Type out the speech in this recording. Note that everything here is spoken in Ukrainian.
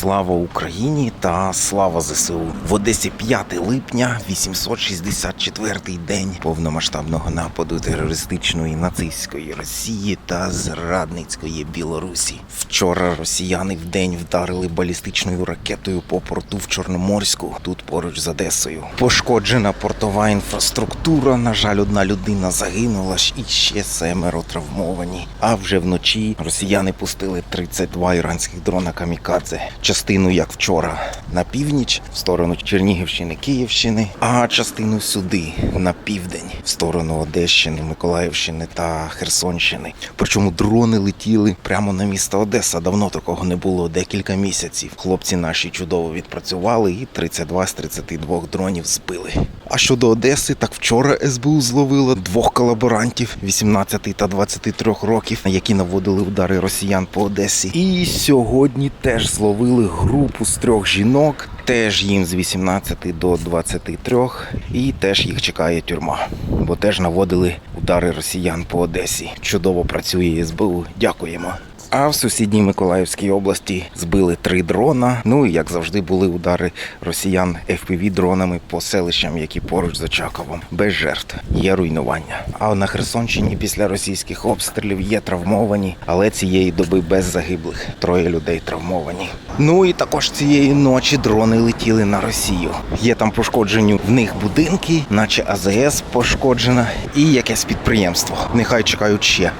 Слава Україні та слава ЗСУ в Одесі 5 липня, 864-й день повномасштабного нападу терористичної нацистської Росії та зрадницької Білорусі. Вчора росіяни вдень вдарили балістичною ракетою по порту в Чорноморську, тут поруч з Одесою. Пошкоджена портова інфраструктура. На жаль, одна людина загинула і ще семеро травмовані. А вже вночі росіяни пустили 32 іранських дрона камікадзе. Частину, як вчора, на північ, в сторону Чернігівщини, Київщини, а частину сюди, на південь, в сторону Одещини, Миколаївщини та Херсонщини. Причому дрони летіли прямо на місто Одеса. Давно такого не було декілька місяців. Хлопці наші чудово відпрацювали і 32 з 32 дронів збили. А щодо Одеси, так вчора СБУ зловила двох колаборантів 18 та 23 років, які наводили удари росіян по Одесі. І сьогодні теж зловили групу з трьох жінок, теж їм з 18 до 23, і теж їх чекає тюрма, бо теж наводили удари росіян по Одесі. Чудово працює СБУ. Дякуємо. А в сусідній Миколаївській області збили три дрона. Ну і як завжди були удари росіян fpv дронами по селищам, які поруч з Очаковом. Без жертв є руйнування. А на Херсонщині після російських обстрілів є травмовані, але цієї доби без загиблих. Троє людей травмовані. Ну і також цієї ночі дрони летіли на Росію. Є там пошкоджені в них будинки, наче АЗС пошкоджена, і якесь підприємство. Нехай чекають ще.